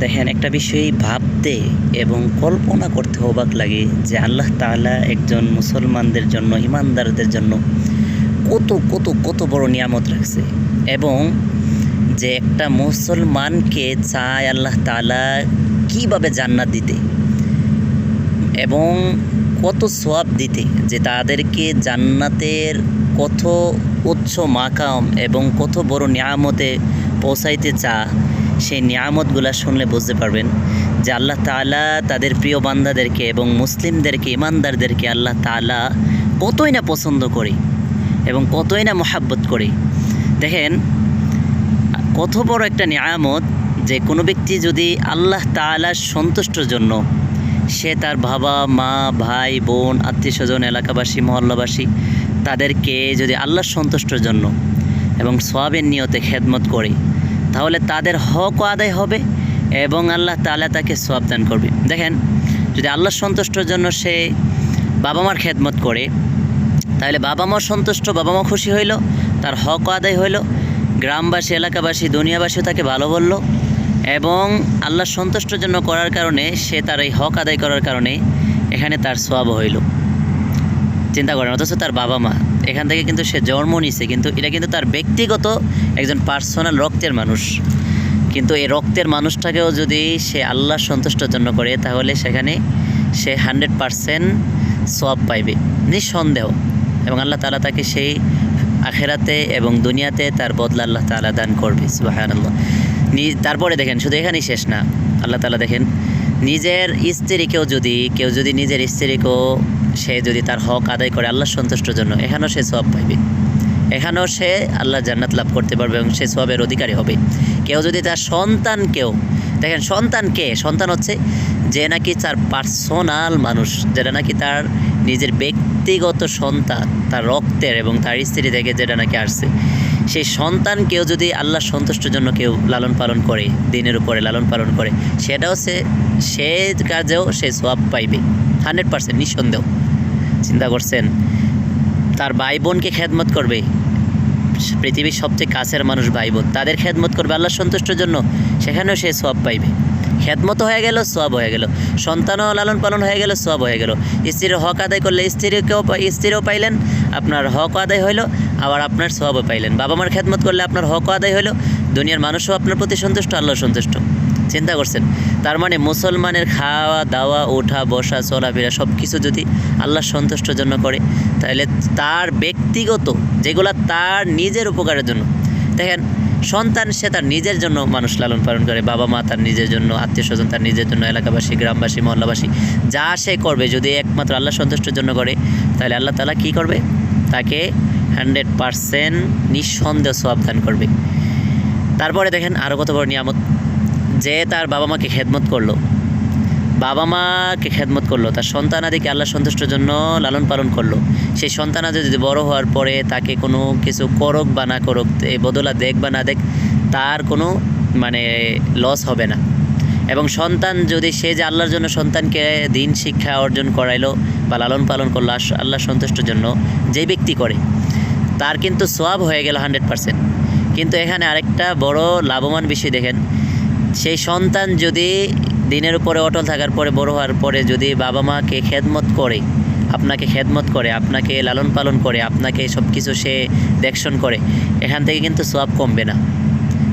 দেখেন, একটা বিষয় ভাবতে এবং কল্পনা করতে অবাক লাগে যে আল্লাহ তাআলা একজন মুসলমানদের জন্য ইমানদারদের জন্য কত কত কত বড় নিয়ামত রাখছে এবং যে একটা মুসলমানকে চায় আল্লাহ তাআলা কীভাবে জান্নাত দিতে এবং কত সোয়াব দিতে যে তাদেরকে জান্নাতের কত উচ্চ মাকাম এবং কত বড় নিয়ামতে পৌঁছাইতে চা সেই নিয়ামতগুলা শুনলে বুঝতে পারবেন যে আল্লাহ তাআলা তাদের প্রিয় বান্দাদেরকে এবং মুসলিমদেরকে, ইমানদারদেরকে আল্লাহ তাআলা কতই না পছন্দ করে এবং কতই না মোহাব্বত করে। দেখেন, কত বড় একটা নিয়ামত যে কোনো ব্যক্তি যদি আল্লাহ তাআলার সন্তুষ্টর জন্য সে তার বাবা, মা, ভাই, বোন, আত্মীয় স্বজন, এলাকাবাসী, মহল্লাবাসী তাদেরকে যদি আল্লাহর সন্তুষ্টর জন্য এবং সোয়াবের নিয়তে খেদমত করে তাহলে তাদের হকও আদায় হবে এবং আল্লাহ তাআলা তাকে সোয়াব দান করবে। দেখেন, যদি আল্লাহর সন্তুষ্টর জন্য সে বাবা মার খেদমত করে, তাহলে বাবা মা সন্তুষ্ট বাবা মা খুশি হইল, তার হক আদায় হইল, গ্রামবাসী, এলাকাবাসী, দুনিয়াবাসীও তাকে ভালো বলল এবং আল্লাহ সন্তুষ্টর জন্য করার কারণে সে তার এই হক আদায় করার কারণে এখানে তার সোয়াব হইল। চিন্তা করেন, অথচ তার বাবা মা এখান থেকে কিন্তু সে জন্ম নিছে, কিন্তু এটা কিন্তু তার ব্যক্তিগত একজন পার্সোনাল রক্তের মানুষ। কিন্তু এই রক্তের মানুষটাকেও যদি সে আল্লাহ সন্তুষ্টর জন্য করে, তাহলে সেখানে সে হান্ড্রেড পারসেন্ট সব পাইবে, নিঃসন্দেহ। এবং আল্লাহ তালা তাকে সেই আখেরাতে এবং দুনিয়াতে তার বদলা আল্লাহ তালা দান করবে সুবাহান আল্লাহ তারপরে দেখেন, শুধু এখানেই শেষ না, আল্লাহ তালা দেখেন, নিজের স্ত্রীকেও যদি, কেউ যদি নিজের স্ত্রীকেও সে যদি তার হক আদায় করে আল্লাহ সন্তুষ্টর জন্য, এখানেও সে সব পাইবে। এখানেও সে আল্লাহ জান্নাত লাভ করতে পারবে এবং সে সবের অধিকারী হবে। কেউ যদি তার সন্তানকেও, দেখেন সন্তান কে? সন্তান হচ্ছে যে নাকি তার পার্সোনাল মানুষ, যেটা নাকি তার নিজের ব্যক্তিগত সন্তান, তার রক্তের এবং তার স্ত্রী থেকে যেটা নাকি আসছে। সেই সন্তান কেউ যদি আল্লাহ সন্তুষ্টের জন্য কেউ লালন পালন করে, দিনের উপরে লালন পালন করে, সেটাও সে সে কাজেও সে সোয়াব পাইবে। হান্ড্রেড পার্সেন্ট নিঃসন্দেহ। চিন্তা করছেন, তার ভাই বোনকে খেদমত করবে। পৃথিবীর সবচেয়ে কাছের মানুষ ভাই বোন তাদের খেদমত করবে আল্লাহ সন্তুষ্টের জন্য, সেখানেও সে সব পাইবে। খেদমত হয়ে গেল সব হয়ে গেল। সন্তানও লালন পালন হয়ে গেল সব হয়ে গেল। স্ত্রীর হক আদায় করলে স্ত্রীকেও স্ত্রীও পাইলেন, আপনার হক আদায় হইল, আবার আপনার সবও পাইলেন। বাবা মার খেদমত করলে আপনার হক আদায় হইল, দুনিয়ার মানুষও আপনার প্রতি সন্তুষ্ট, আল্লাহ সন্তুষ্ট। চিন্তা করছেন। তার মানে মুসলমানের খাওয়া, দাওয়া, ওঠা, বসা, চলাফেরা সব কিছু যদি আল্লাহ সন্তুষ্টর জন্য করে তাহলে তার ব্যক্তিগত যেগুলো তার নিজের উপকারের জন্য। দেখেন, সন্তান সে তার নিজের জন্য মানুষ লালন পালন করে, বাবা মা তার নিজের জন্য, আত্মীয় স্বজন তার নিজের জন্য, এলাকাবাসী, গ্রামবাসী, মহল্লাবাসী, যা সে করবে, যদি একমাত্র আল্লাহ সন্তুষ্টের জন্য করে তাহলে আল্লাহ তালা কী করবে? তাকে হান্ড্রেড পারসেন্ট নিঃসন্দেহ সব দান করবে। তারপরে দেখেন আরও কত বড় নিয়ামত। যে তার বাবা মাকে খেদমত করল, বাবা মাকে খেদমত করল, তার সন্তানাদিকে আল্লাহ সন্তুষ্টের জন্য লালন পালন করল। সেই সন্তানাদি যদি বড় হওয়ার পরে তাকে কোনো কিছু করক বা না করুক এই বদলা দেখ বা না দেখ, তার কোনো মানে লস হবে না। এবং সন্তান যদি সে যে আল্লাহর জন্য সন্তানকে দিন শিক্ষা অর্জন করাইলো বা লালন পালন করল আল্লাহ সন্তুষ্টের জন্য যেই ব্যক্তি করে, তার কিন্তু সোয়াব হয়ে গেল হান্ড্রেড পারসেন্ট। কিন্তু এখানে আরেকটা বড় লাভবান বিষয় দেখেন সেই সন্তান যদি দিনের উপরে অটল থাকার পরে, বড় হওয়ার পরে যদি বাবা মাকে খেদমত করে, আপনাকে খেদমত করে, আপনাকে লালন পালন করে, আপনাকে সব কিছু সে দেখশন করে, এখান থেকে কিন্তু সোয়াব কমবে না।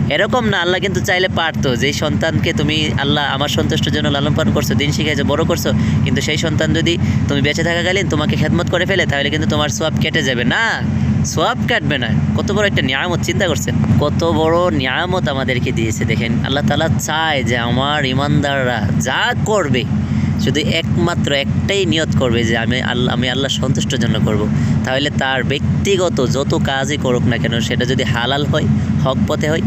এরকম না, আল্লাহ কিন্তু চাইলে পারতো। যে সন্তানকে তুমি আল্লাহ আমার সন্তুষ্টের জন্য লালন পালন করছ, দিন শিখাইছো, বড় করছ, কিন্তু সেই সন্তান যদি তুমি বেঁচে থাকাকালীন তোমাকে খেদমত করে ফেলে, তাহলে কিন্তু তোমার সোয়াব কেটে যাবে। না! সোয়াব কাটবে না। কত বড় একটা নিয়ামত চিন্তা করছেন? কত বড় নিয়ামত আমাদেরকে দিয়েছে। দেখেন, আল্লাহ তালা চায় যে আমার ইমানদাররা যা করবে, শুধু একমাত্র একটাই নিয়ত করবে যে আমি আল্লাহ আমি আল্লাহ সন্তুষ্টের জন্য করব। তাহলে তার ব্যক্তিগত যত কাজই করুক না কেন, সেটা যদি হালাল হয়, হক পথে হয়,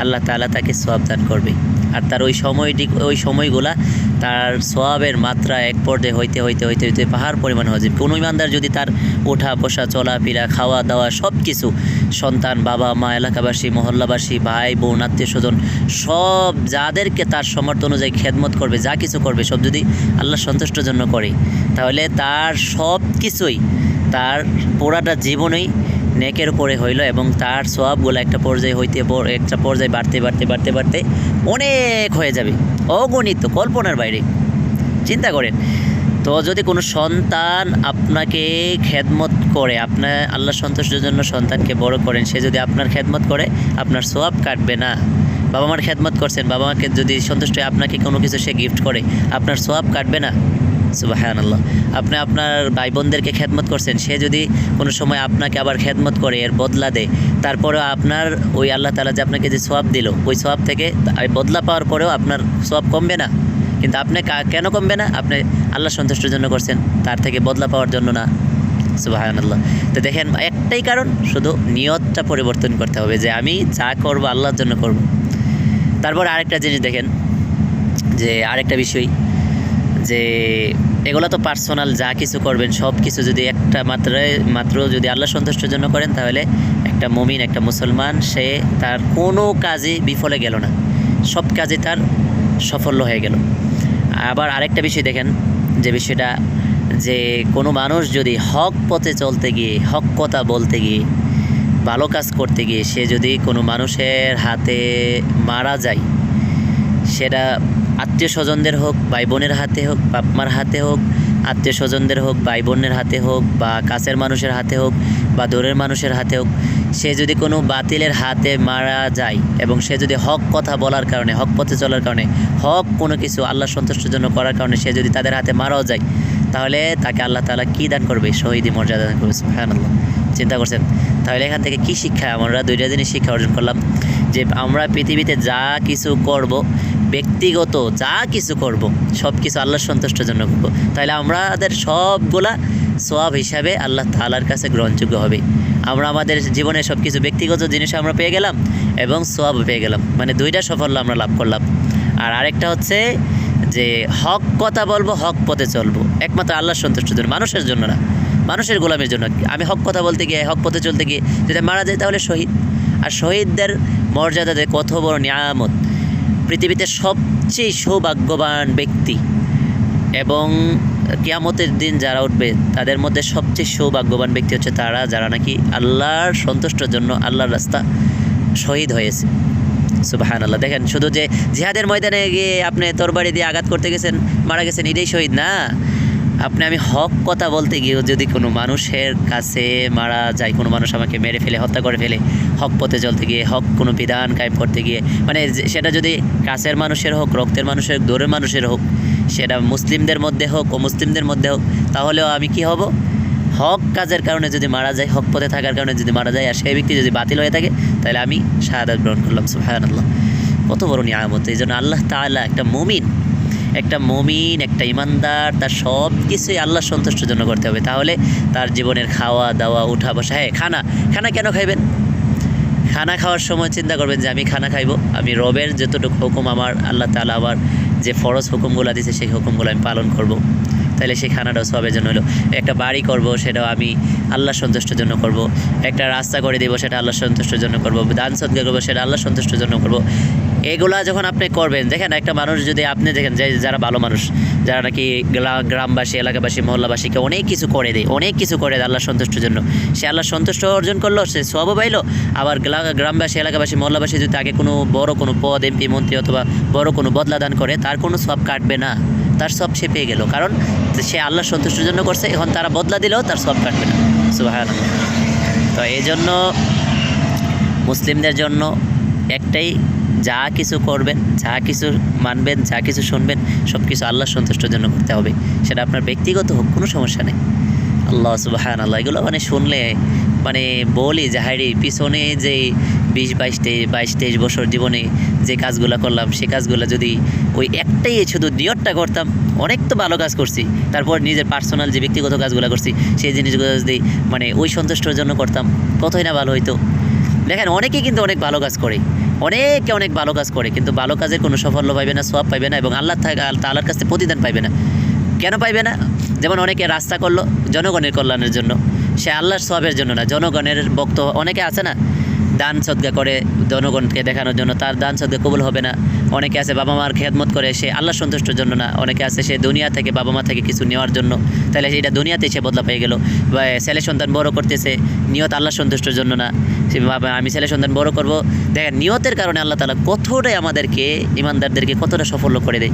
আল্লাহ তাআলা তাকে সোয়াব দান করবে। আর তার ওই সময়টি, ওই সময়গুলা তার সোয়াবের মাত্রা এক পর্যায়ে হইতে হইতে হইতে হইতে পাহাড় পরিমাণ হয়ে যাবে কোনো ইমানদার যদি তার ওঠা, বসা চলাফেরা খাওয়া, দাওয়া সব কিছু সন্তান, বাবা, মা, এলাকাবাসী, মহল্লাবাসী, ভাই, বোন, আত্মীয় স্বজন সব যাদেরকে তার সমর্থ অনুযায়ী খেদমত করবে, যা কিছু করবে, সব যদি আল্লাহ সন্তুষ্টর জন্য করে, তাহলে তার সব কিছুই তার পোড়াটা জীবনেই নেকের উপরে হইল এবং তার সোয়াবগুলো একটা পর্যায়ে হইতে একটা পর্যায়ে বাড়তে বাড়তে বাড়তে বাড়তে অনেক হয়ে যাবে। অগণিত কল্পনার বাইরে। চিন্তা করেন, তো যদি কোনো সন্তান আপনাকে খেদমত করে আপনার আল্লাহ সন্তুষ্টের জন্য সন্তানকে বড় করেন, সে যদি আপনার খেদমত করে, আপনার সোয়াব কাটবে না। বাবা মার খেদমত করছেন বাবা মাকে যদি সন্তুষ্ট হয়ে আপনাকে কোনো কিছু সে গিফট করে, আপনার সোয়াব কাটবে না। সুবাহান আল্লাহ আপনি আপনার ভাই বোনদেরকে খেদমত করছেন, সে যদি কোনো সময় আপনাকে আবার খেদমত করে, এর বদলা দেয় তারপরে আপনার ওই আল্লাহ তালা যে আপনাকে যে সোয়াব দিল, ওই সোয়াব থেকে বদলা পাওয়ার পরেও আপনার সোয়াব কমবে না। কিন্তু আপনি কেন কমবে না? আপনি আল্লাহ সন্তুষ্টের জন্য করছেন, তার থেকে বদলা পাওয়ার জন্য না। সুবাহান আল্লাহ তো দেখেন, একটাই কারণ, শুধু নিয়তটা পরিবর্তন করতে হবে যে আমি যা করব, আল্লাহর জন্য করব। তারপর আরেকটা জিনিস দেখেন, যে আরেকটা বিষয় যে এগুলো তো পার্সোনাল যা কিছু করবেন সব কিছু যদি একটা মাত্রায় মাত্র যদি আল্লাহ সন্তুষ্টের জন্য করেন, তাহলে একটা মমিন, একটা মুসলমান, সে তার কোনো কাজে বিফলে গেল না। সব কাজে তার সাফল্য হয়ে গেল। আবার আরেকটা বিষয় দেখেন, যে বিষয়টা, যে কোনো মানুষ যদি হক পথে চলতে গিয়ে, হক কথা বলতে গিয়ে, ভালো কাজ করতে গিয়ে, সে যদি কোনো মানুষের হাতে মারা যায়, সেটা আত্মীয় স্বজনদের হোক ভাই বোনের হাতে হোক বাপ মার হাতে হোক আত্মীয় স্বজনদের হোক ভাই বোনের হাতে হোক, বা কাছের মানুষের হাতে হোক, বা দূরের মানুষের হাতে হোক, সে যদি কোনো বাতিলের হাতে মারা যায় এবং সে যদি হক কথা বলার কারণে, হক পথে চলার কারণে, হক কোনো কিছু আল্লাহ সন্তুষ্টের জন্য করার কারণে সে যদি তাদের হাতে মারাও যায়, তাহলে তাকে আল্লাহ তালা কী দান করবে? শহীদি মর্যাদা দান করবে হ্যাঁ আল্লাহ চিন্তা করছেন, তাহলে এখান থেকে কী শিক্ষা? আমরা দুইটা জিনিস শিক্ষা অর্জন করলাম, যে আমরা পৃথিবীতে যা কিছু করব ব্যক্তিগত যা কিছু করব, সব কিছু আল্লাহর সন্তুষ্টের জন্য করব। তাহলে আমাদের সবগুলা সোয়াব হিসাবে আল্লাহ তালার কাছে গ্রহণযোগ্য হবে। আমরা আমাদের জীবনে সব কিছু ব্যক্তিগত জিনিস আমরা পেয়ে গেলাম এবং সোয়াব পেয়ে গেলাম। মানে দুইটা সাফল্য আমরা লাভ করলাম। আর আরেকটা হচ্ছে যে হক কথা বলব, হক পথে চলবো। একমাত্র আল্লাহর সন্তুষ্টের জন্য, মানুষের জন্য না। মানুষের গোলামের জন্য। আমি হক কথা বলতে গিয়ে, হক পথে চলতে গিয়ে যদি মারা যায় তাহলে শহীদ। আর শহীদদের মর্যাদাতে কত বড় নিয়ামত। পৃথিবীতে সবচেয়ে সৌভাগ্যবান ব্যক্তি এবং কিয়ামতের দিন যারা উঠবে, তাদের মধ্যে সবচেয়ে সৌভাগ্যবান ব্যক্তি হচ্ছে তারা, যারা নাকি আল্লাহর সন্তুষ্টর জন্য আল্লাহর রাস্তা শহীদ হয়েছে। সুবাহান আল্লাহ দেখেন, শুধু যে জিহাদের ময়দানে গিয়ে আপনি তরবারি দিয়ে আঘাত করতে গেছেন, মারা গেছেন, এটাই শহীদ না। আপনি, আমি হক কথা বলতে গিয়েও যদি কোনো মানুষের কাছে মারা যায়, কোনো মানুষ আমাকে মেরে ফেলে, হত্যা করে ফেলে, হক পথে চলতে গিয়ে, হক কোনো বিধান কায়েম করতে গিয়ে মানে সেটা যদি কাছের মানুষের হোক, রক্তের মানুষের হোক, দূরের মানুষের হোক, সেটা মুসলিমদের মধ্যে হোক ও মুসলিমদের মধ্যে হোক, তাহলেও আমি কি হব? হক কাজের কারণে যদি মারা যায়, হক পথে থাকার কারণে যদি মারা যায়, আর সেই ব্যক্তি যদি বাতিল হয়ে থাকে, তাহলে আমি শাহাদাত গ্রহণ করলাম সুহান আল্লাহ কত বড় নিয়ামত এই জন্য আল্লাহ তাআলা একটা মুমিন একটা মমিন, একটা ইমানদার, তার সব কিছুই আল্লাহ সন্তুষ্টের জন্য করতে হবে তাহলে তার জীবনের খাওয়া, দাওয়া, উঠা, বসা হ্যাঁ খানা খানা কেন খাইবেন খানা খাওয়ার সময় চিন্তা করবেন যে আমি খানা খাইবো আমি রবের যতটুকু হুকুম আমার, আল্লাহ তালা আবার যে ফরজ হুকুমগুলো দিছে, সেই হুকুমগুলো আমি পালন করব। তাহলে সেই খানাটাও সবের জন্য হলো একটা বাড়ি করব, সেটাও আমি আল্লাহ সন্তুষ্টের জন্য করব। একটা রাস্তা করে দেবো, সেটা আল্লাহ সন্তুষ্টের জন্য করব। দান সদ্গা করব, সেটা আল্লাহ সন্তুষ্টের জন্য করব। এগুলা যখন আপনি করবেন, দেখেন একটা মানুষ যদি আপনি দেখেন যে যারা ভালো মানুষ, যারা নাকি গ্রামবাসী, এলাকাবাসী, মহল্লাবাসীকে অনেক কিছু করে দেয়, অনেক কিছু করে দেয় আল্লাহ সন্তুষ্টের জন্য। সে আল্লাহ সন্তুষ্ট অর্জন করল, সে সব পাইলো। আবার গ্রামবাসী, এলাকাবাসী, মহল্লাবাসী যদি তাকে কোনো বড় কোনো পদ এমপি মন্ত্রী অথবা বড় কোনো বদলা দান করে, তার কোনো সব কাটবে না। তার সব সে পেয়ে গেল, কারণ সে আল্লাহ সন্তুষ্টের জন্য করছে, এখন তারা বদলা দিলেও তার সব কাটবে না। তো এই জন্য মুসলিমদের জন্য একটাই যা কিছু করবেন, যা কিছু মানবেন, যা কিছু শুনবেন সব কিছু আল্লাহ সন্তুষ্টের জন্য করতে হবে। সেটা আপনার ব্যক্তিগত হোক, কোনো সমস্যা নেই। আল্লাহ সুবাহান আল্লাহ এগুলো মানে শুনলে মানে বলি যে হাইরি পিছনে যে বিশ, বাইশ তেইশ বাইশ তেইশ বছর জীবনে যে কাজগুলো করলাম, সে কাজগুলো যদি ওই একটাই শুধু নিয়তটা করতাম, অনেক তো ভালো কাজ করছি, তারপর নিজের পার্সোনাল যে ব্যক্তিগত কাজগুলো করছি, সেই জিনিসগুলো যদি মানে ওই সন্তুষ্টর জন্য করতাম, কতই না ভালো হইতো। দেখেন, অনেকেই কিন্তু অনেক ভালো কাজ করে। অনেকে অনেক ভালো কাজ করে, কিন্তু ভালো কাজের কোনো সাফল্য পাইবে না সব পাইবে না এবং আল্লাহ তালার কাছে প্রতিদান পাইবে না। কেন পাইবে না? যেমন অনেকে রাস্তা করল জনগণের কল্যাণের জন্য। সে আল্লাহর সবের জন্য না, জনগণের বক্ত অনেকে আছে না, দান সদ্গা করে জনগণকে দেখানোর জন্য, তার দান সদ্গা কবুল হবে না। অনেকে আছে বাবা মার খেদমত করে, সে আল্লাহ সন্তুষ্টর জন্য না। অনেকে আছে সে দুনিয়া থেকে বাবা মা থেকে কিছু নেওয়ার জন্য। তাহলে এটা দুনিয়াতে সে বদলা পেয়ে গেল। বা ছেলে সন্তান বড় করতেছে নিয়ত আল্লাহ সন্তুষ্টর জন্য না। সে আমি ছেলে সন্তান বড় করব। দেখেন, নিয়তের কারণে আল্লাহ তালা কতটাই আমাদেরকে ইমানদারদেরকে কতটা সফল করে দেয়।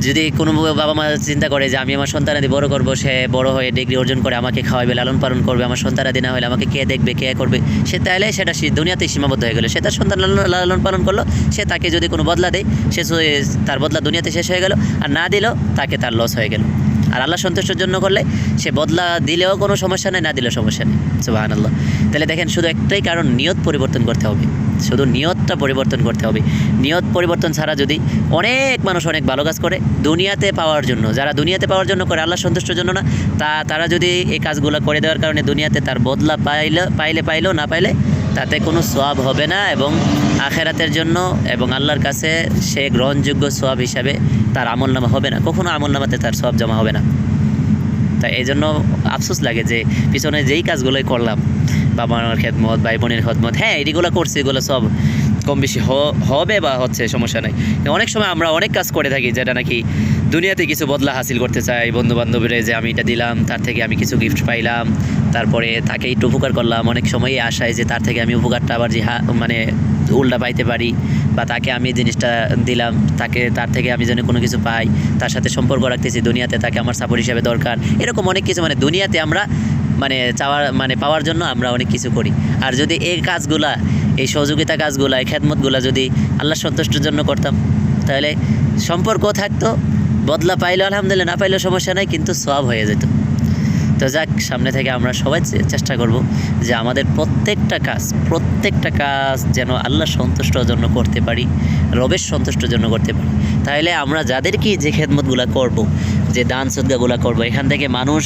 যদি কোনো বাবা মা চিন্তা করে যে আমি আমার সন্তানাদি বড় করব, সে বড় হয়ে ডিগ্রি অর্জন করে আমাকে খাওয়াবে লালন পালন করবে, আমার সন্তানাদি না হলে আমাকে কে দেখবে, কে করবে, সে তাহলে সেটা দুনিয়াতেই সীমাবদ্ধ হয়ে গেলো। সে তার সন্তান লালন- পালন করল, সে তাকে যদি কোনো বদলা দেয়, সে তার বদলা দুনিয়াতে শেষ হয়ে গেল, আর না দিলেও তাকে তার লস হয়ে গেল। আর আল্লাহ সন্তুষ্টের জন্য করলে সে বদলা দিলেও কোনো সমস্যা নেই, না দিলেও সমস্যা নেই। সুবাহান আল্লাহ তাহলে দেখেন, শুধু একটাই কারণ, নিয়ত পরিবর্তন করতে হবে। শুধু নিয়তটা পরিবর্তন করতে হবে। নিয়ত পরিবর্তন ছাড়া যদি অনেক মানুষ অনেক ভালো কাজ করে, দুনিয়াতে পাওয়ার জন্য, যারা দুনিয়াতে পাওয়ার জন্য করে আল্লাহ সন্তুষ্টের জন্য না, তা, তারা যদি এই কাজগুলো করে দেওয়ার কারণে দুনিয়াতে তার বদলা পাইলে পাইলে পাইলেও না পাইলে, তাতে কোনো সোয়াব হবে না এবং আখেরাতের জন্য এবং আল্লাহর কাছে সে গ্রহণযোগ্য সোয়াব হিসাবে তার আমলনামা হবে না। কখনো আমলনামাতে তার সব জমা হবে না। তাই এই জন্য আফসোস লাগে যে পিছনে যেই কাজগুলোই করলাম, বাবা মার খেদমত, ভাই বোনের খেদমত হ্যাঁ এগুলো করছি, এগুলো সব কম বেশি হবে বা হচ্ছে, সমস্যা নাই। অনেক সময় আমরা অনেক কাজ করে থাকি যেটা নাকি দুনিয়াতে কিছু বদলা হাসিল করতে চাই। বন্ধু বান্ধবীরা যে আমি এটা দিলাম, তার থেকে আমি কিছু গিফট পাইলাম, তারপরে তাকে একটু উপকার করলাম। অনেক সময়ই আশায় যে তার থেকে আমি উপকারটা আবার যে মানে উল্টা পাইতে পারি। বা তাকে আমি জিনিসটা দিলাম, তাকে, তার থেকে আমি যেন কোনো কিছু পাই, তার সাথে সম্পর্ক রাখতেছি, দুনিয়াতে তাকে আমার সাপোর্ট হিসাবে দরকার, এরকম অনেক কিছু মানে দুনিয়াতে আমরা মানে চাওয়ার মানে পাওয়ার জন্য আমরা অনেক কিছু করি। আর যদি এই কাজগুলা, এই সহযোগিতা কাজগুলা, এই খেদমতগুলা যদি আল্লাহ সন্তুষ্টের জন্য করতাম, তাহলে সম্পর্ক থাকতো, বদলা পাইলে আলহামদুলিল্লাহ, না পাইলেও সমস্যা নাই, কিন্তু সব হয়ে যেত। তো যাক, সামনে থেকে আমরা সবাই চেষ্টা করব যে আমাদের প্রত্যেকটা কাজ প্রত্যেকটা কাজ যেন আল্লাহ সন্তুষ্ট জন্য করতে পারি, রবের সন্তুষ্ট জন্য করতে পারি। তাহলে আমরা যাদেরকে যে খেদমতগুলো করব, যে দান সদ্গাগুলো করব, এখান থেকে মানুষ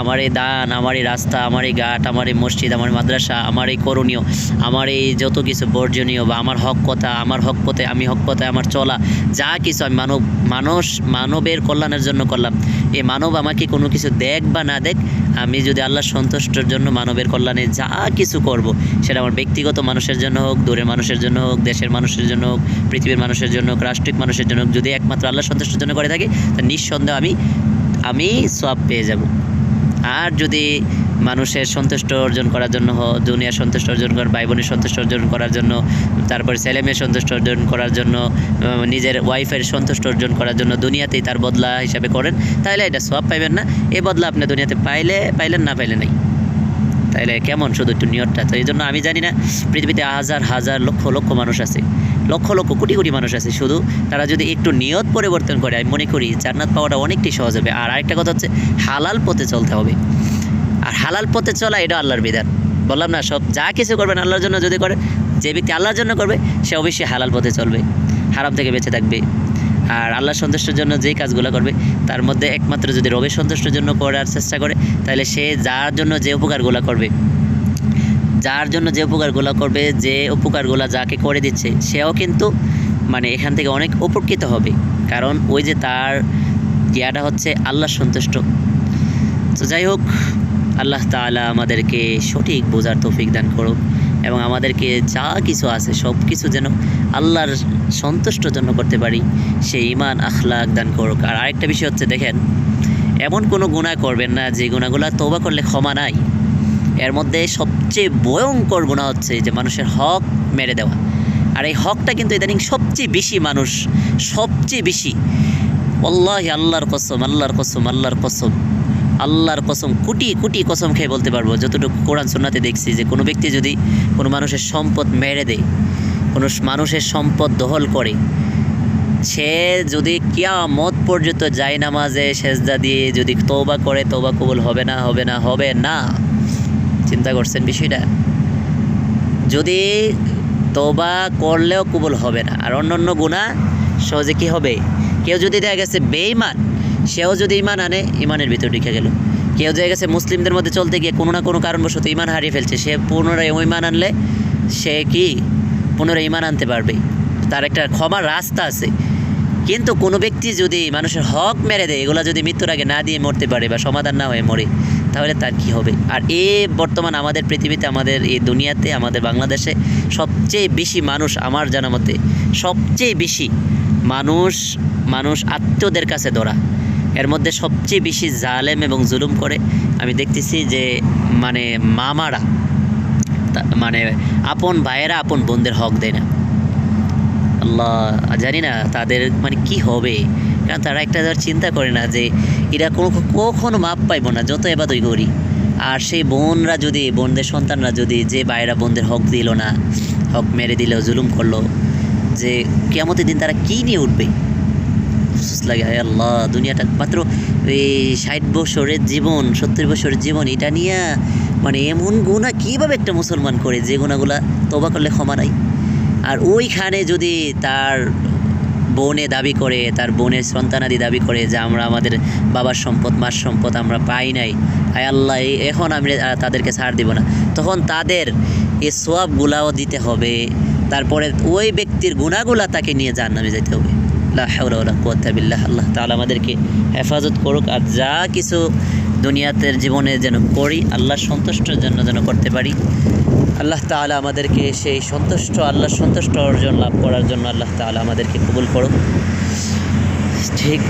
আমার এই দান, আমার এই রাস্তা, আমার এই ঘাট, আমার এই মসজিদ, আমার মাদ্রাসা, আমার এই করণীয়, আমার এই যত কিছু বর্জনীয় বা আমার হক কথা, আমার হক পথে, আমি হক পথে আমার চলা, যা কিছু আমি মানব, মানুষ, মানবের কল্যাণের জন্য করলাম। এই মানব আমাকে কোনো কিছু দেখ বা না দেখ, আমি যদি আল্লাহ সন্তুষ্টর জন্য মানবের কল্যাণে যা কিছু করব, সেটা আমার ব্যক্তিগত মানুষের জন্য হোক, দূরের মানুষের জন্য হোক, দেশের মানুষের জন্য হোক, পৃথিবীর মানুষের জন্য হোক, রাষ্ট্রিক মানুষের জন্য হোক, যদি একমাত্র আল্লাহ সন্তুষ্টের জন্য করে থাকি, তা নিঃসন্দেহ আমি আমি সব পেয়ে যাব। আর যদি মানুষের সন্তুষ্ট অর্জন করার জন্য দুনিয়ার সন্তুষ্ট অর্জন করার ভাই বোনের সন্তুষ্ট অর্জন করার জন্য, তারপরে ছেলে মেয়ের সন্তুষ্ট অর্জন করার জন্য নিজের ওয়াইফের সন্তুষ্ট অর্জন করার জন্য দুনিয়াতেই তার বদলা হিসাবে করেন, তাহলে এটা সব পাইবেন না। এই বদলা আপনি দুনিয়াতে পাইলে, পাইলেন না পাইলে নাই। তাইলে কেমন শুধু একটু নিয়তটা? তো এই জন্য আমি জানি না, পৃথিবীতে হাজার হাজার লক্ষ লক্ষ মানুষ আছে। লক্ষ লক্ষ কোটি কোটি মানুষ আছে। শুধু তারা যদি একটু নিয়ত পরিবর্তন করে, আমি মনে করি জান্নাত পাওয়াটা অনেকটাই সহজ হবে। আর আরেকটা কথা হচ্ছে, হালাল পথে চলতে হবে। আর হালাল পথে চলা এটা আল্লাহর বিধান। বললাম না, সব যা কিছু করবেন আল্লাহর জন্য যদি করে, যে ব্যক্তি আল্লাহর জন্য করবে, সে অবশ্যই হালাল পথে চলবে, হারাম থেকে বেঁচে থাকবে। আর আল্লাহর সন্তুষ্টের জন্য যেই কাজগুলো করবে, তার মধ্যে একমাত্র যদি রবের সন্তুষ্টের জন্য করার চেষ্টা করে, তাহলে সে যার জন্য যে উপকারগুলো করবে যার জন্য যে উপকারগুলো করবে, যে উপকারগুলো যাকে করে দিচ্ছে, সেও কিন্তু মানে এখান থেকে অনেক উপকৃত হবে। কারণ ওই যে তার ইয়াটা হচ্ছে আল্লাহ সন্তুষ্ট। তো যাই হোক, আল্লাহ তাআলা আমাদেরকে সঠিক বোঝার তৌফিক দান করুক এবং আমাদেরকে যা কিছু আছে, সব কিছু যেন আল্লাহর সন্তুষ্ট জন্য করতে পারি, সেই ইমান আখলাক দান করুক। আর আরেকটা বিষয় হচ্ছে, দেখেন, এমন কোনো গুনাহ করবেন না যে গুণাগুলো তৌবা করলে ক্ষমা নাই। এর মধ্যে সবচেয়ে ভয়ঙ্কর গুণা হচ্ছে যে মানুষের হক মেরে দেওয়া। আর এই হকটা কিন্তু ইদানিং সবচেয়ে বেশি মানুষ, সবচেয়ে বেশি। আল্লাহ আল্লাহর কসম আল্লাহর কসম আল্লাহর কসম আল্লাহর কসম, কোটি কোটি কসম খেয়ে বলতে পারব। যতটুকু কোরআন সুন্নাতে দেখছি যে কোনো ব্যক্তি যদি কোনো মানুষের সম্পদ মেরে দেয়, কোনো মানুষের সম্পদ দখল করে, সে যদি কিয়ামত পর্যন্ত যায় নামাজে, সেজদা দিয়ে যদি তৌবা করে তৌবা কবুল হবে না হবে না হবে না। চিন্তা করছেন বিষয়টা? যদি তৌবা করলেও কবুল হবে না, আর অন্য অন্য গুণা সহজে কি হবে? কেউ যদি দেখা গেছে বেঈমান, সেও যদি ইমান আনে ইমানের ভিতর ঢুকে গেল। কেউ দেখা গেছে মুসলিমদের মধ্যে চলতে গিয়ে কোনো না কোনো কারণবশত ইমান হারিয়ে ফেলছে, সে পুনরায় ইমান আনলে সে কি? পুনরায় ইমান আনতে পারবে। তার একটা ক্ষমার রাস্তা আছে। কিন্তু কোনো ব্যক্তি যদি মানুষের হক মেরে দেয়, এগুলো যদি মৃত্যুর আগে না দিয়ে মরতে পারে বা সমাধান না হয়ে মরে তাহলে তার কি হবে? আর এ বর্তমান আমাদের পৃথিবীতে, আমাদের এই দুনিয়াতে, আমাদের বাংলাদেশে সবচেয়ে বেশি মানুষ আমার জানা মতে, সবচেয়ে বেশি মানুষ মানুষ আত্মীয়দের কাছে ধরা। এর মধ্যে সবচেয়ে বেশি জালেম এবং জুলুম করে। আমি দেখতেছি যে মানে মামারা মানে আপন ভাইয়েরা আপন বোনদের হক দেয় না। আল্লাহ, জানি না তাদের মানে কি হবে। কারণ তারা একটা ধর চিন্তা করে না যে এরা কোনো কখনো মাপ পাইবো না যত এবাদই করি। আর সেই বোনরা যদি, বোনদের সন্তানরা যদি যে বাইরা বোনদের হক দিল না, হক মেরে দিল, জুলুম করল, যে কেমতের দিন তারা কী নিয়ে উঠবে? লাগে, হায় আল্লাহ, দুনিয়াটা মাত্র এই ষাট বছরের জীবন, সত্তর বছরের জীবন, এটা নিয়ে মানে এমন গুণা কীভাবে একটা মুসলমান করে যে গুণাগুলা তবা করলে ক্ষমা নাই? আর ওইখানে যদি তার বোনে দাবি করে, তার বোনের সন্তানাদি দাবি করে যে আমরা আমাদের বাবার সম্পদ, মার সম্পদ আমরা পাই নাই। হায় আল্লাহ এখন আমি তাদেরকে ছাড় দিব না। তখন তাদের এই সোয়াবগুলাও দিতে হবে। তারপরে ওই ব্যক্তির গুণাগুলা তাকে নিয়ে জাহান্নামে যেতে হবে। লা হাওলা ওয়ালা কুওয়াতা বিল্লাহ। আল্লাহ তাআলা আমাদেরকে হেফাজত করুক। আর যা কিছু দুনিয়াতের জীবনে যেন করি আল্লাহ সন্তুষ্টর জন্য যেন করতে পারি। আল্লাহ তালা আমাদেরকে সেই সন্তুষ্ট আল্লাহ সন্তুষ্ট অর্জন লাভ করার জন্য আল্লাহ তালা আমাদেরকে কবুল করুন ঠিক